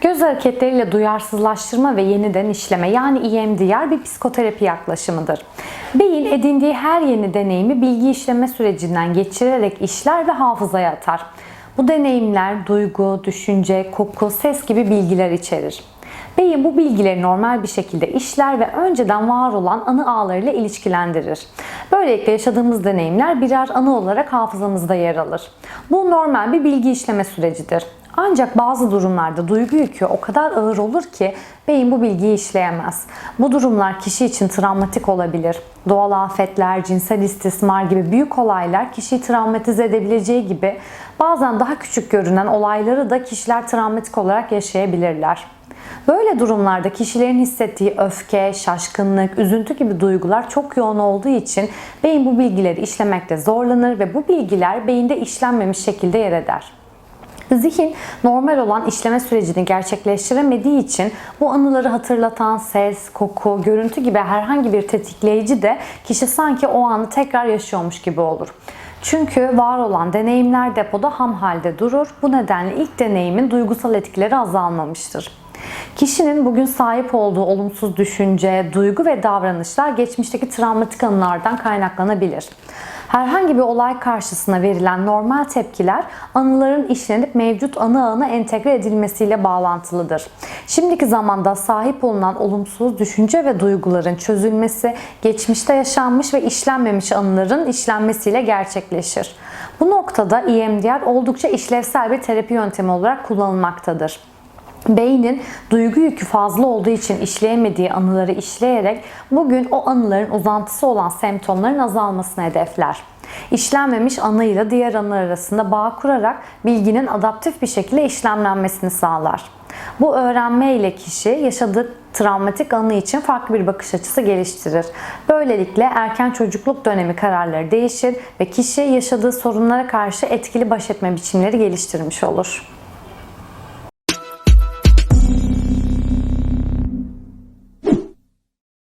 Göz hareketleriyle duyarsızlaştırma ve yeniden işleme yani EMDR bir psikoterapi yaklaşımıdır. Beyin edindiği her yeni deneyimi bilgi işleme sürecinden geçirerek işler ve hafızaya atar. Bu deneyimler duygu, düşünce, koku, ses gibi bilgiler içerir. Beyin bu bilgileri normal bir şekilde işler ve önceden var olan anı ağlarıyla ilişkilendirir. Böylelikle yaşadığımız deneyimler birer anı olarak hafızamızda yer alır. Bu normal bir bilgi işleme sürecidir. Ancak bazı durumlarda duygu yükü o kadar ağır olur ki beyin bu bilgiyi işleyemez. Bu durumlar kişi için travmatik olabilir. Doğal afetler, cinsel istismar gibi büyük olaylar kişiyi travmatize edebileceği gibi bazen daha küçük görünen olayları da kişiler travmatik olarak yaşayabilirler. Böyle durumlarda kişilerin hissettiği öfke, şaşkınlık, üzüntü gibi duygular çok yoğun olduğu için beyin bu bilgileri işlemekte zorlanır ve bu bilgiler beyinde işlenmemiş şekilde yer eder. Zihin normal olan işleme sürecini gerçekleştiremediği için bu anıları hatırlatan ses, koku, görüntü gibi herhangi bir tetikleyici de kişi sanki o anı tekrar yaşıyormuş gibi olur. Çünkü var olan deneyimler depoda ham halde durur. Bu nedenle ilk deneyimin duygusal etkileri azalmamıştır. Kişinin bugün sahip olduğu olumsuz düşünce, duygu ve davranışlar geçmişteki travmatik anılardan kaynaklanabilir. Herhangi bir olay karşısına verilen normal tepkiler anıların işlenip mevcut anı ağına entegre edilmesiyle bağlantılıdır. Şimdiki zamanda sahip olunan olumsuz düşünce ve duyguların çözülmesi geçmişte yaşanmış ve işlenmemiş anıların işlenmesiyle gerçekleşir. Bu noktada EMDR oldukça işlevsel bir terapi yöntemi olarak kullanılmaktadır. Beynin duygu yükü fazla olduğu için işleyemediği anıları işleyerek bugün o anıların uzantısı olan semptomların azalmasını hedefler. İşlenmemiş anıyla diğer anılar arasında bağ kurarak bilginin adaptif bir şekilde işlemlenmesini sağlar. Bu öğrenme ile kişi yaşadığı travmatik anı için farklı bir bakış açısı geliştirir. Böylelikle erken çocukluk dönemi kararları değişir ve kişi yaşadığı sorunlara karşı etkili baş etme biçimleri geliştirmiş olur.